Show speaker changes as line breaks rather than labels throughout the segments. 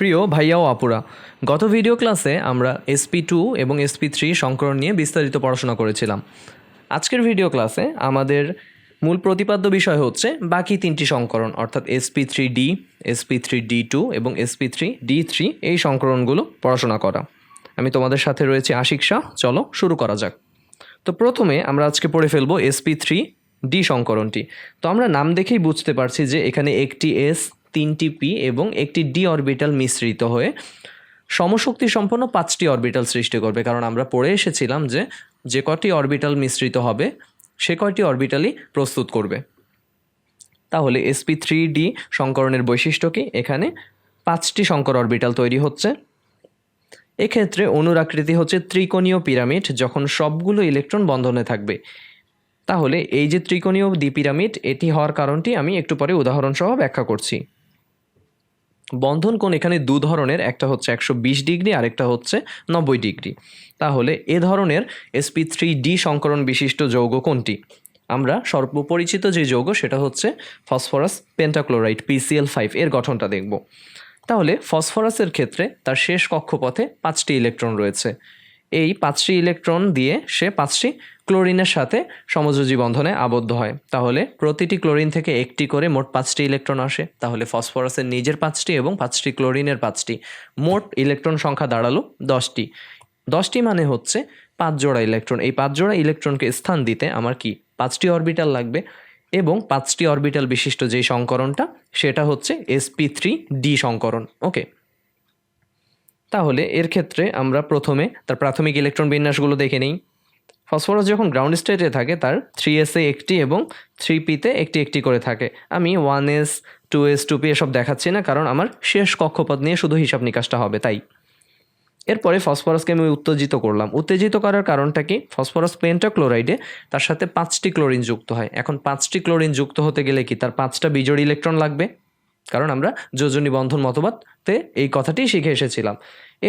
প্রিয় ভাইয়া ও আপুরা, গত ভিডিও ক্লাসে আমরা এসপি টু এবং এসপি থ্রি সংকরণ নিয়ে বিস্তারিত পড়াশোনা করেছিলাম। আজকের ভিডিও ক্লাসে আমাদের মূল প্রতিপাদ্য বিষয় হচ্ছে বাকি তিনটি সংকরণ অর্থাৎ SP three D SP three D two এবং এসপি থ্রি ডি থ্রি এই সংকরণগুলো পড়াশোনা করা। আমি তোমাদের সাথে রয়েছে আশিক শাহ, চলো শুরু করা যাক। তো প্রথমে আমরা আজকে পড়ে ফেলব এসপি থ্রি ডি সংকরণটি তো আমরা নাম দেখেই বুঝতে পারছি যে এখানে একটি এস তিনটি পি এবং একটি ডি অরবিটাল মিশ্রিত হয়ে সমশক্তি সম্পন্ন পাঁচটি অরবিটাল সৃষ্টি করবে। কারণ আমরা পড়ে এসেছিলাম যে যে কটি অরবিটাল মিশ্রিত হবে, সে কয়টি অরবিটালই প্রস্তুত করবে। তাহলে এসপি থ্রি ডি সংকরণের বৈশিষ্ট্য কি? এখানে পাঁচটি সংকর অরবিটাল তৈরি হচ্ছে। এক্ষেত্রে অণুর আকৃতি হচ্ছে ত্রিকোণীয় পিরামিড, যখন সবগুলো ইলেকট্রন বন্ধনে থাকবে। তাহলে এই যে ত্রিকোণীয় দ্বিপিরামিড এটি হওয়ার কারণটি আমি একটু পরে উদাহরণ সহ ব্যাখ্যা করছি। বন্ধন কোণ এখানে দু ধরনের, একটা হচ্ছে একশো বিশ ডিগ্রি, আরেকটা হচ্ছে নব্বই ডিগ্রি। তাহলে এ ধরনের এসপি থ্রি ডি সংকরণ বিশিষ্ট যৌগ কোনটি? আমরা সর্বপরিচিত যে যৌগ সেটা হচ্ছে ফসফরাস পেন্টাক্লোরাইড পিসিএল ফাইভ এর গঠনটা দেখব। তাহলে ফসফরাসের ক্ষেত্রে তার শেষ কক্ষপথে পাঁচটি ইলেকট্রন রয়েছে। এই পাঁচটি ইলেকট্রন দিয়ে সে পাঁচটি ক্লোরিনের সাথে সমযোজী বন্ধনে আবদ্ধ হয়। তাহলে প্রতিটি ক্লোরিন থেকে একটি করে মোট পাঁচটি ইলেকট্রন আসে। তাহলে ফসফরাসের নিজের পাঁচটি এবং পাঁচটি ক্লোরিনের পাঁচটি। মোট ইলেকট্রন সংখ্যা দাঁড়াল দশটি। দশটি মানে হচ্ছে পাঁচ জোড়া ইলেকট্রন। এই পাঁচ জোড়া ইলেকট্রনকে স্থান দিতে আমার কি পাঁচটি অরবিটাল লাগবে এবং পাঁচটি অরবিটাল বিশিষ্ট যেই সংকরণটা, সেটা হচ্ছে এসপি থ্রি ডি সংকরণ। ওকে তাহলে এর ক্ষেত্রে আমরা প্রথমে তার প্রাথমিক ইলেকট্রন বিন্যাসগুলো দেখে নিই। ফসফরাস যখন গ্রাউন্ড স্টেটে থাকে, তার থ্রি এসে একটি এবং থ্রি পিতে একটি একটি করে থাকে। আমি one S two S two P এসব দেখাচ্ছি না, কারণ আমার শেষ কক্ষপথ নিয়ে শুধু হিসাব নিকাশটা হবে, তাই। এরপরে ফসফরাসকে আমি উত্তেজিত করলাম। উত্তেজিত করার কারণটা কি? ফসফরাস পেন্টাক্লোরাইডে তার সাথে পাঁচটি ক্লোরিন যুক্ত হয়। এখন পাঁচটি ক্লোরিন যুক্ত হতে গেলে কি তার পাঁচটা বিজোড় ইলেকট্রন লাগবে? কারণ আমরা যোজনী বন্ধন মতবাদতে এই কথাটি শিখে এসেছিলাম।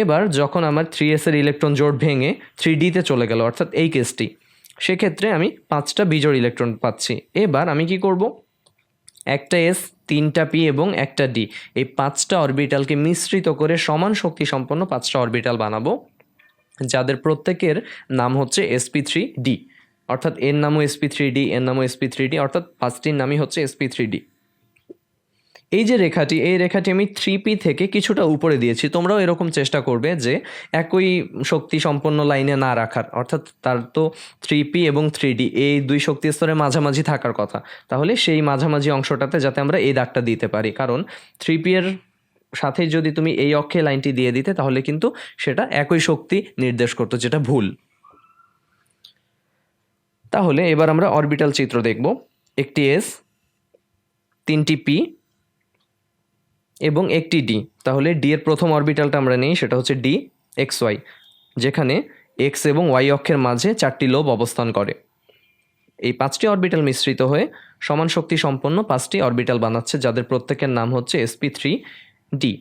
এবার যখন আমার থ্রি এসের ইলেকট্রন জোট ভেঙে থ্রি ডিতে চলে গেল, অর্থাৎ এই কেসটি সেক্ষেত্রে আমি পাঁচটা বিজোড় ইলেকট্রন পাচ্ছি। এবার আমি কি করব? একটা এস তিনটা পি এবং একটা ডি এই পাঁচটা অরবিটালকে মিশ্রিত করে সমান শক্তি সম্পন্ন পাঁচটা অরবিটাল বানাবো, যাদের প্রত্যেকের নাম হচ্ছে এসপি থ্রি ডি অর্থাৎ এর নামও এসপি থ্রি ডি এর নামও এসপি থ্রি ডি অর্থাৎ পাঁচটির নামই হচ্ছে এসপি থ্রি ডি এই যে রেখাটি, এই রেখাটি আমি থ্রি পি থেকে কিছুটা উপরে দিয়েছি। তোমরাও এরকম চেষ্টা করবে যে একই শক্তি সম্পন্ন লাইনে না রাখার, অর্থাৎ তার তো থ্রি পি এবং থ্রি ডি এই দুই শক্তি স্তরে মাঝামাঝি থাকার কথা। তাহলে সেই মাঝামাঝি অংশটাতে যাতে আমরা এই দাগটা দিতে পারি। কারণ থ্রি পি এর সাথে যদি তুমি এই অক্ষে লাইনটি দিয়ে দিতে, তাহলে কিন্তু সেটা একই শক্তি নির্দেশ করতো, যেটা ভুল। তাহলে এবার আমরা অরবিটাল চিত্র দেখব। একটি এস তিনটি পি এবং একটি ডি তাহলে ডি এর প্রথম অরবিটালটা আমরা নিই, সেটা হচ্ছে ডি এক্স ওয়াই যেখানে এক্স এবং ওয়াই অক্ষের মাঝে চারটি লোব অবস্থান করে। এই পাঁচটি অরবিটাল মিশ্রিত হয়ে সমান শক্তি সম্পন্ন পাঁচটি অরবিটাল বানাচ্ছে, যাদের প্রত্যেকের নাম হচ্ছে এসপি থ্রি ডি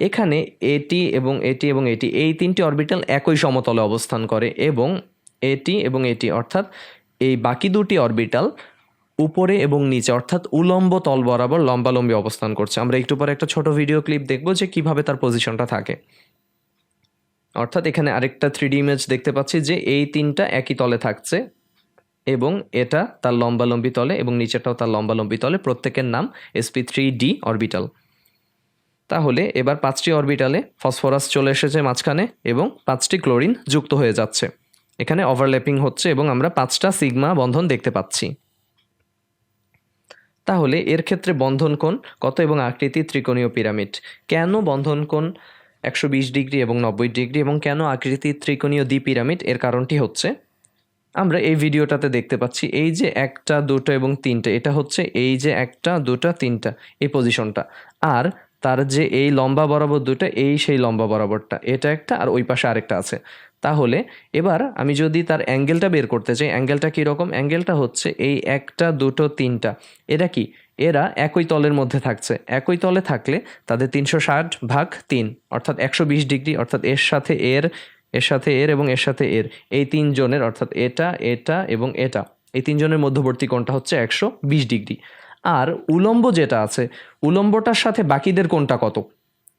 এখানে এটি এবং এটি এবং এটি এই তিনটি অরবিটাল একই সমতলে অবস্থান করে এবং এটি এবং এটি অর্থাৎ এই বাকি দুটি অরবিটাল উপরে এবং নিচে, অর্থাৎ উলম্ব তল বরাবর লম্বালম্বি অবস্থান করছে। আমরা একটু পরে একটা ছোট ভিডিও ক্লিপ দেখব যে কীভাবে তার পজিশনটা থাকে। অর্থাৎ এখানে আরেকটা থ্রি ইমেজ দেখতে পাচ্ছি যে এই তিনটা একই তলে থাকছে এবং এটা তার লম্বালম্বি তলে এবং নিচেটাও তার লম্বালম্বি তলে। প্রত্যেকের নাম এসপি থ্রি ডি অরবিটাল তাহলে এবার পাঁচটি অরবিটালে ফসফরাস চলে এসেছে মাঝখানে এবং পাঁচটি ক্লোরিন যুক্ত হয়ে যাচ্ছে। এখানে ওভারল্যাপিং হচ্ছে এবং আমরা পাঁচটা সিগমা বন্ধন দেখতে পাচ্ছি। তাহলে এর ক্ষেত্রে বন্ধন কোণ কত এবং আকৃতি ত্রিকোণীয় পিরামিড? কেন বন্ধন কোণ একশো বিশ ডিগ্রি এবং নব্বই ডিগ্রি এবং কেন আকৃতি ত্রিকোণীয় দ্বি পিরামিড এর কারণটি হচ্ছে, আমরা এই ভিডিওটাতে দেখতে পাচ্ছি এই যে একটা, দুটো এবং তিনটে। এটা হচ্ছে এই যে একটা, দুটা, তিনটা, এই পজিশনটা আর তার যে এই লম্বা বরাবর দুটো এই সেই লম্বা বরাবরটা। এটা একটা আর ওই পাশে আরেকটা আছে। তাহলে এবার আমি যদি তার অ্যাঙ্গেলটা বের করতে চাই, অ্যাঙ্গেলটা কীরকম অ্যাঙ্গেলটা হচ্ছে এই একটা, দুটো, তিনটা। এরা কি? এরা একই তলের মধ্যে থাকছে। একই তলে থাকলে তাদের তিনশো ষাট ভাগ তিন, অর্থাৎ একশো বিশ ডিগ্রি, অর্থাৎ এর সাথে এর এর সাথে এর এবং এর সাথে এর। এই তিনজনের অর্থাৎ এটা এটা এবং এটা। এই তিনজনের মধ্যবর্তী কোণটা হচ্ছে একশো বিশ ডিগ্রি। আর উলম্ব যেটা আছে, উলম্বটার সাথে বাকিদের কোনটা কত?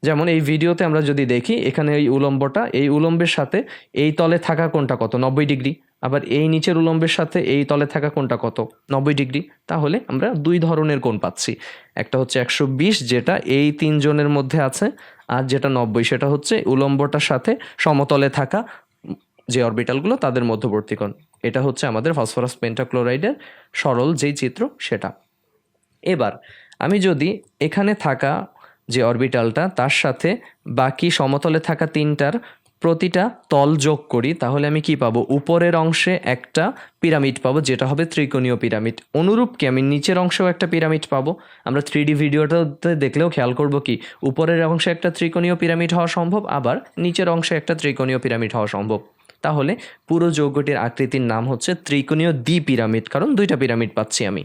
যেমন এই ভিডিওতে আমরা যদি দেখি, এখানে এই উলম্বটা, এই উলম্বের সাথে এই তলে থাকা কোনটা কত? নব্বই ডিগ্রি। আবার এই নিচের উলম্বের সাথে এই তলে থাকা কোনটা কত? নব্বই ডিগ্রি। তাহলে আমরা দুই ধরনের কোণ পাচ্ছি। একটা হচ্ছে একশো বিশ, যেটা এই তিনজনের মধ্যে আছে, আর যেটা নব্বই, সেটা হচ্ছে উলম্বটার সাথে সমতলে থাকা যে অরবিটালগুলো, তাদের মধ্যবর্তী কোণ। এটা হচ্ছে আমাদের ফসফরাস পেন্টাক্লোরাইডের সরল যেই চিত্র, সেটা। এবার, আমি যদি এখানে থাকা যে অরবিটালটা, তার সাথে বাকি সমতলে থাকা তিনটার প্রতিটা তল যোগ করি, তাহলে আমি কি পাবো? উপরের অংশে একটা পিরামিড পাবো, যেটা হবে ত্রিকোণীয় পিরামিড। অনুরূপকে আমি নিচের অংশেও একটা পিরামিড পাবো। আমরা থ্রি ডি ভিডিওটাতে দেখলেও খেয়াল করব কি? উপরের অংশে একটা ত্রিকোণীয় পিরামিড হওয়া সম্ভব, আবার নিচের অংশে একটা ত্রিকোণীয় পিরামিড হওয়া সম্ভব। তাহলে পুরো যৌগটির আকৃতির নাম হচ্ছে ত্রিকোণীয় দ্বি পিরামিড, কারণ দুইটা পিরামিড পাচ্ছি আমি।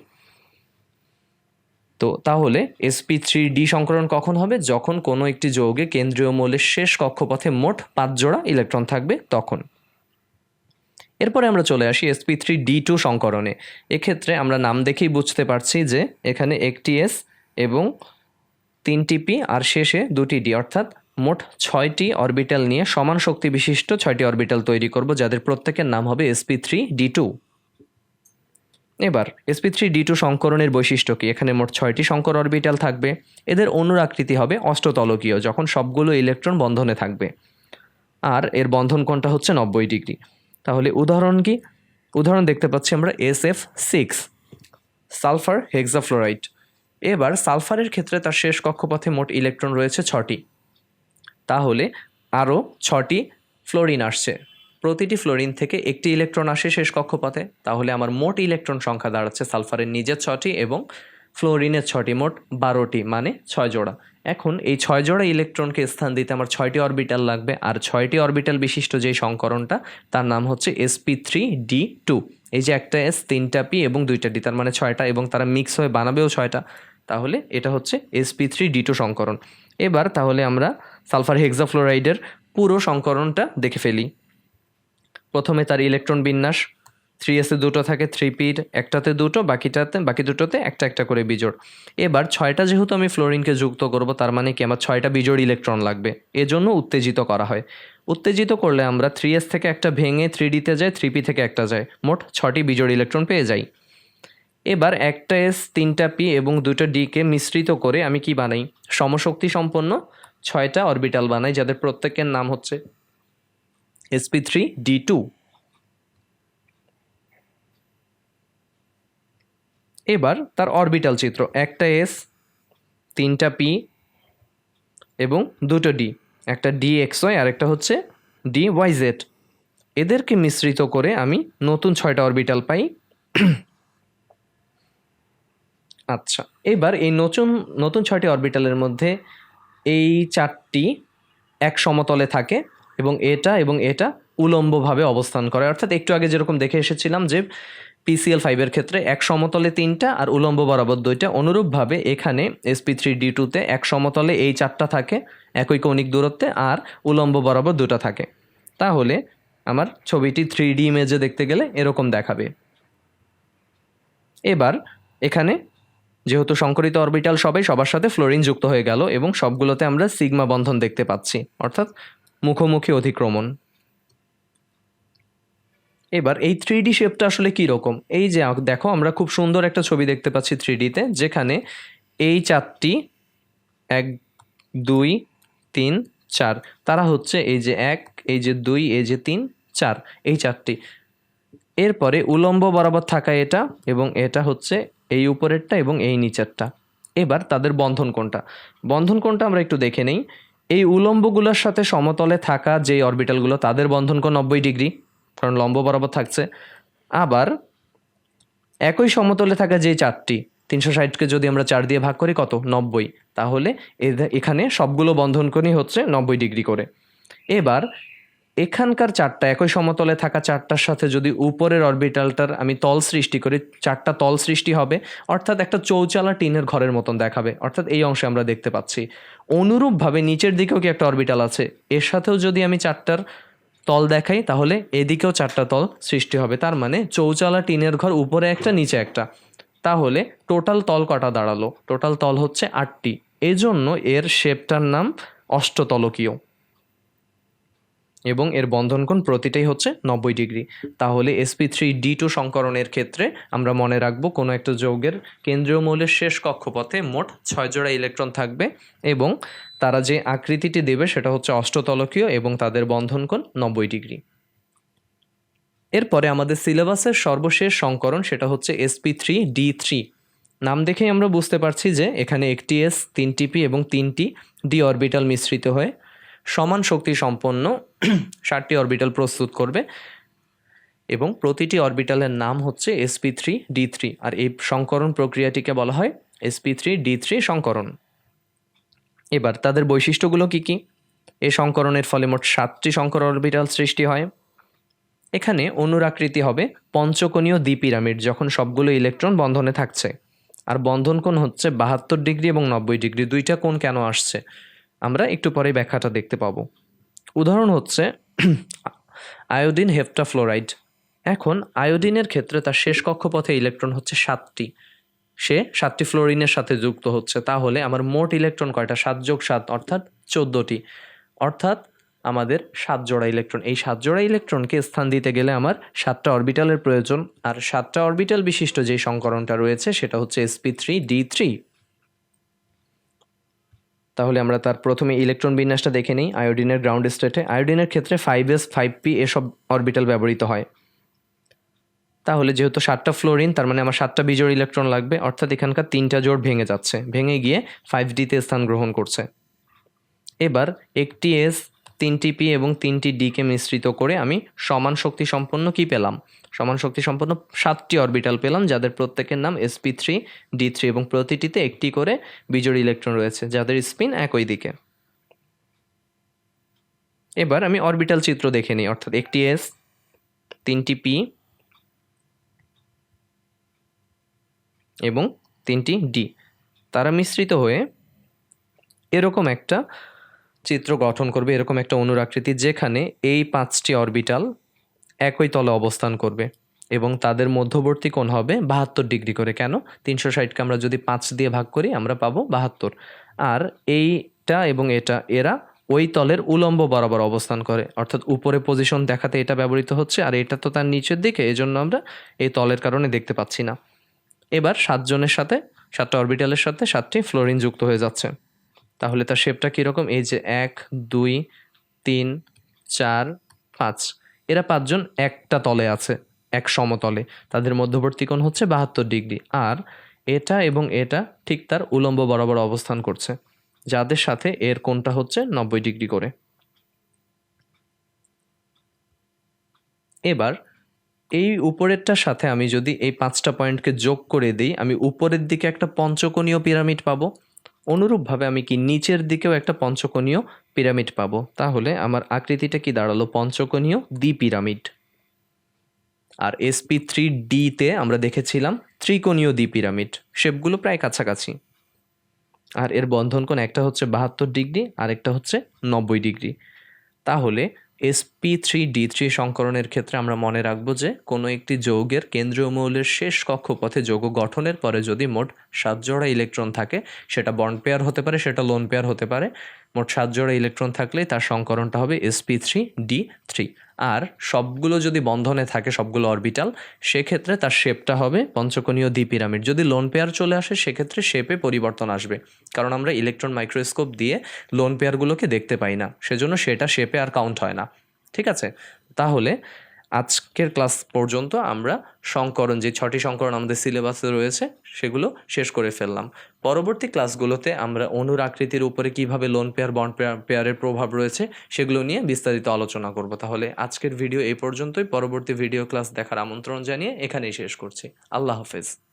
তো তাহলে এসপি থ্রি ডি সংকরণ কখন হবে? যখন কোনো একটি যৌগে কেন্দ্রীয় মৌলের শেষ কক্ষপথে মোট পাঁচ জোড়া ইলেকট্রন থাকবে, তখন। এরপরে আমরা চলে আসি এসপি থ্রি ডি টু সংকরণে এক্ষেত্রে আমরা নাম দেখেই বুঝতে পারছি যে এখানে একটি এস এবং তিনটি পি আর শেষে দুটি ডি, অর্থাৎ মোট ছয়টি অরবিটাল নিয়ে সমান শক্তি বিশিষ্ট ছয়টি অরবিটাল তৈরি করব, যাদের প্রত্যেকের নাম হবে এসপি থ্রি ডি টু। এবার এসপি থ্রি ডি টু সংকরণের বৈশিষ্ট্য কি? এখানে মোট ছয়টি সংকর অরবিটাল থাকবে। এদের অনুর আকৃতি হবে অষ্টতলকীয়, যখন সবগুলো ইলেকট্রন বন্ধনে থাকবে। আর এর বন্ধন কোণটা হচ্ছে নব্বই ডিগ্রি। তাহলে উদাহরণ কি? উদাহরণ দেখতে পাচ্ছি আমরা S F six sulphur hexafluoride. এবার সালফারের ক্ষেত্রে তার শেষ কক্ষপথে মোট ইলেকট্রন রয়েছে ছটি। তাহলে আরও ছটি ফ্লোরিন আসছে। প্রতিটি ফ্লোরিন থেকে একটি ইলেকট্রন আসে শেষ কক্ষপথে। তাহলে আমার মোট ইলেকট্রন সংখ্যা দাঁড়াচ্ছে সালফারের নিজের ছটি এবং ফ্লোরিনের ছটি, মোট বারোটি মানে ছয় জোড়া। এখন এই ছয় জোড়া ইলেকট্রনকে স্থান দিতে আমার ছয়টি অরবিটাল লাগবে, আর ছয়টি অরবিটাল বিশিষ্ট যেই সংকরণটা, তার নাম হচ্ছে এসপি থ্রি ডি টু এই যে একটা এস তিনটা পি এবং দুইটা ডি তার মানে ছয়টা, এবং তারা মিক্স হয়ে বানাবেও ছয়টা। তাহলে এটা হচ্ছে এসপি থ্রি ডি টু সংকরণ। এবার তাহলে আমরা সালফার হেক্সাফ্লোরাইডের পুরো সংকরণটা দেখে ফেলি। প্রথমে তার ইলেকট্রন বিন্যাস থ্রি এসে দুটো থাকে থ্রি পির একটাতে দুটো, বাকিটাতে, বাকি দুটোতে একটা একটা করে বিজোড়। এবার ছয়টা যেহেতু আমি ফ্লোরিনকে যুক্ত করব, তার মানে কি আমার ছয়টা বিজোড় ইলেকট্রন লাগবে। এজন্য উত্তেজিত করা হয়। উত্তেজিত করলে আমরা থ্রি এস থেকে একটা ভেঙে থ্রি ডিতে যায় থ্রি পি থেকে একটা যায় মোট ছটি বিজোড় ইলেকট্রন পেয়ে যাই। এবার একটা এস তিনটা পি এবং দুটো ডিকে মিশ্রিত করে আমি কি বানাই? সমশক্তি সম্পন্ন ছয়টা অরবিটাল বানাই, যাদের প্রত্যেকের নাম হচ্ছে এসপি থ্রি ডি টু এবার তার অরবিটাল চিত্র, একটা এস তিনটা পি এবং দুটো ডি একটা ডি এক্স ওয়াই আর একটা হচ্ছে ডি ওয়াই জেড এদেরকে মিশ্রিত করে আমি নতুন ছয়টা অরবিটাল পাই। আচ্ছা এবার এই নতুন নতুন ছয়টি অরবিটালের মধ্যে এই চারটি এক সমতলে থাকে। এবং এটা এবং এটা উলম্বভাবে অবস্থান করে। অর্থাৎ একটু আগে যেরকম দেখে এসেছিলাম যে পিসিএল ফাইভের ক্ষেত্রে এক সমতলে তিনটা আর উলম্ব বরাবর দুইটা। অনুরূপভাবে এখানে এসপি থ্রি ডি টুতে এক সমতলে এই চারটা থাকে, একই কৌণিক দূরত্বে, আর উলম্ব বরাবর দুটা থাকে। তাহলে আমার ছবিটি থ্রি ডি ইমেজে দেখতে গেলে এরকম দেখাবে। এবার এখানে যেহেতু সংকরিত অরবিটাল সবাই সবার সাথে ফ্লোরিন যুক্ত হয়ে গেল এবং সবগুলোতে আমরা সিগমা বন্ধন দেখতে পাচ্ছি। অর্থাৎ মুখোমুখি অধিক্রমণ। এবার এই থ্রি ডি শেপটা আসলে কী রকম? এই যে দেখো, আমরা খুব সুন্দর একটা ছবি দেখতে পাচ্ছি থ্রি ডিতে যেখানে এই চারটি, এক, দুই, তিন, চার, তারা হচ্ছে এই যে এক, এই যে দুই, এই যে তিন, চার, এই চারটি। এরপরে উলম্ব বরাবর থাকা এটা এবং এটা হচ্ছে এই উপরেরটা এবং এই নিচেরটা। এবার তাদের বন্ধন কোনটা? বন্ধন কোনটা আমরা একটু দেখে নেই। এই উলম্বগুলোর সাথে সমতলে থাকা যে অরবিটালগুলো, তাদের বন্ধন কোণ নব্বই ডিগ্রি, কারণ লম্ব বরাবর থাকছে। আবার একই সমতলে থাকা যে চারটি, তিনশো ষাটকে যদি আমরা চার দিয়ে ভাগ করি, কত? নব্বই। তাহলে এখানে সবগুলো বন্ধন কোণই হচ্ছে নব্বই ডিগ্রি করে। এবার এখানকার চারটা, একই সমতলে থাকা চারটার সাথে যদি উপরের অরবিটালটার আমি তল সৃষ্টি করি, চারটা তল সৃষ্টি হবে, অর্থাৎ একটা চৌচালা টিনের ঘরের মতন দেখাবে, অর্থাৎ এই অংশে আমরা দেখতে পাচ্ছি। অনুরূপভাবে নিচের দিকেও কি একটা অরবিটাল আছে? এর সাথেও যদি আমি চারটার তল দেখাই, তাহলে এদিকেও চারটা তল সৃষ্টি হবে, তার মানে চৌচালা টিনের ঘর উপরে একটা, নিচে একটা। তাহলে টোটাল তল কটা দাঁড়াল? টোটাল তল হচ্ছে আটটি। এজন্য এর শেপটার নাম অষ্টতলকীয়। এবং এর বন্ধন কোণ প্রতিটাই হচ্ছে নব্বই ডিগ্রি। তাহলে এসপি থ্রি ডি টু সংকরণের ক্ষেত্রে আমরা মনে রাখব কোনো একটা যৌগের কেন্দ্রীয় মৌলের শেষ কক্ষপথে মোট ছয় জোড়া ইলেকট্রন থাকবে এবং তারা যে আকৃতিটি দেবে সেটা হচ্ছে অষ্টতলকীয় এবং তাদের বন্ধন কোণ নব্বই ডিগ্রি। এরপরে আমাদের সিলেবাসের সর্বশেষ সংকরণ সেটা হচ্ছে এসপি থ্রি ডি থ্রি নাম দেখেই আমরা বুঝতে পারছি যে এখানে একটি এস তিনটি পি এবং তিনটি ডি অরবিটাল মিশ্রিত হয়ে সমান শক্তি সম্পন্ন ষাটটি অরবিটাল প্রস্তুত করবে এবং প্রতিটি অরবিটালের নাম হচ্ছে এসপি থ্রি ডি থ্রি আর এই সংকরণ প্রক্রিয়াটিকে বলা হয় এসপি থ্রি ডি থ্রি সংকরণ। এবার তাদের বৈশিষ্ট্যগুলো কি কি? এ সংকরণের ফলে মোট সাতটি সংকর অরবিটাল সৃষ্টি হয়। এখানে অনুরাকৃতি হবে পঞ্চকোণীয় দ্বিপিরামিড, যখন সবগুলো ইলেকট্রন বন্ধনে থাকছে। আর বন্ধন কোণ হচ্ছে বাহাত্তর ডিগ্রি এবং নব্বই ডিগ্রি, দুইটা কোণ কেন আসছে? আমরা একটু পরে ব্যাখ্যাটা দেখতে পাবো। উদাহরণ হচ্ছে, আয়োডিন হেপ্টাফ্লোরাইড। এখন আয়োডিনের ক্ষেত্রে তার শেষ কক্ষপথে ইলেকট্রন হচ্ছে সাতটি। সে সাতটি ফ্লোরিনের সাথে যুক্ত হচ্ছে। তাহলে আমার মোট ইলেকট্রন কয়টা? সাত যোগ সাত, অর্থাৎ চোদ্দোটি। অর্থাৎ আমাদের সাত জোড়া ইলেকট্রন। এই সাত জোড়া ইলেকট্রনকে স্থান দিতে গেলে আমার সাতটা অরবিটালের প্রয়োজন। আর সাতটা অরবিটাল বিশিষ্ট যেই সংকরণটা রয়েছে, সেটা হচ্ছে এসপি থ্রি ডি থ্রি তাহলে আমরা তার প্রথমে ইলেকট্রন বিন্যাসটা দেখে নিই, আয়োডিনের গ্রাউন্ড স্টেটে আয়োডিনের ক্ষেত্রে ফাইভ এস ফাইভ পি এসব অরবিটাল ব্যবহৃত হয়। তাহলে যেহেতু সাতটা ফ্লোরিন তার মানে আমার সাতটা বিজোড় ইলেকট্রন লাগবে, অর্থাৎ এখানকার তিনটা জোড় ভেঙে যাচ্ছে। ভেঙে গিয়ে ফাইভ ডিতে স্থান গ্রহণ করছে। এবার একটি এস তিনটি পি এবং তিনটি ডিকে মিশ্রিত করে আমি সমান শক্তি সম্পন্ন কি পেলাম? সমান শক্তি সম্পন্ন সাতটি অরবিটাল পেলাম, যাদের প্রত্যেকের নাম এসপি থ্রি ডি থ্রি এবং প্রতিটিতে একটি করে বিজোড় ইলেকট্রন রয়েছে, যাদের স্পিন একই দিকে। এবার আমি অরবিটাল চিত্র দেখে নিই, অর্থাৎ একটি এস তিনটি পি এবং তিনটি ডি তারা মিশ্রিত হয়ে এরকম একটা চিত্র গঠন করবে, এরকম একটা অনুরাকৃতি যেখানে এই পাঁচটি অরবিটাল একই তলে অবস্থান করবে। এবং তাদের মধ্যবর্তী কোণ হবে বাহাত্তর ডিগ্রি করে। কেন? তিনশো ষাটকে আমরা যদি পাঁচ দিয়ে ভাগ করি, আমরা পাবো বাহাত্তর। আর এইটা এবং এটা, এরা ওই তলের উলম্ব বরাবর অবস্থান করে। অর্থাৎ উপরে পজিশন দেখাতে এটা ব্যবহৃত হচ্ছে, আর এটা তো তার নিচের দিকে, এজন্য আমরা এই তলের কারণে দেখতে পাচ্ছি না। এবার সাতজনের সাথে, সাতটা অরবিটালের সাথে সাতটি ফ্লোরিন যুক্ত হয়ে যাচ্ছে। তাহলে তার শেপটা কীরকম? এই যে এক, দুই, তিন, চার, পাঁচ। এরা পাঁচজন একটা তলে আছে, এক সমতলে। তাদের মধ্যবর্তী কোণ হচ্ছে বাহাত্তর ডিগ্রি। আর এটা এবং এটা ঠিক তার উলম্ব বরাবর অবস্থান করছে, যাদের সাথে এর কোণটা হচ্ছে নব্বই ডিগ্রি করে। এবার এই উপরেরটার সাথে আমি যদি এই পাঁচটা পয়েন্টকে যোগ করে দিই, আমি উপরের দিকে একটা পঞ্চকোণীয় পিরামিড পাবো। অনুরূপভাবে আমি কি নিচের দিকেও একটা পঞ্চকোণীয় পিরামিড পাবো? তাহলে আমার আকৃতিটা কি দাঁড়াল? পঞ্চকোণীয় দ্বি পিরামিড আর এসপি থ্রি ডিতে আমরা দেখেছিলাম ত্রিকোণীয় দ্বি পিরামিড শেপগুলো প্রায় কাছাকাছি। আর এর বন্ধন কোণ একটা হচ্ছে বাহাত্তর ডিগ্রি আর একটা হচ্ছে নব্বই ডিগ্রি। তাহলে এসপি থ্রি ডি থ্রি সংকরণের ক্ষেত্রে আমরা মনে রাখব যে কোনো একটি যৌগের কেন্দ্রীয় মৌলের শেষ কক্ষপথে যৌগ গঠনের পরে যদি মোট সাত জোড়া ইলেকট্রন থাকে, সেটা বন্ড পেয়ার হতে পারে, সেটা লোন পেয়ার হতে পারে। মোট সাত জোড়া ইলেকট্রন থাকলে তার সংকরণটা হবে এসপি থ্রি ডি থ্রি আর সবগুলো যদি বন্ধনে থাকে, সবগুলো অরবিটাল সেক্ষেত্রে তার শেপটা হবে পঞ্চকোণীয় দ্বি পিরামিড যদি লোন পেয়ার চলে আসে, সেক্ষেত্রে শেপে পরিবর্তন আসবে। কারণ আমরা ইলেকট্রন মাইক্রোস্কোপ দিয়ে লোন পেয়ারগুলোকে দেখতে পাই না। সেজন্য সেটা শেপে আর কাউন্ট হয় না। ঠিক আছে? তাহলে আজকের ক্লাস পর্যন্ত আমরা সংকরণ, যে ছটি সংকরণ আমাদের সিলেবাসে রয়েছে, সেগুলো শেষ করে ফেললাম। পরবর্তী ক্লাসগুলোতে আমরা অনুর আকৃতির উপরে কীভাবে লোন পেয়ার বন্ড পেয়ার পেয়ারের প্রভাব রয়েছে, সেগুলো নিয়ে বিস্তারিত আলোচনা করব। তাহলে আজকের ভিডিও এই পর্যন্তই। পরবর্তী ভিডিও ক্লাস দেখার আমন্ত্রণ জানিয়ে এখানেই শেষ করছি। আল্লাহ হাফেজ।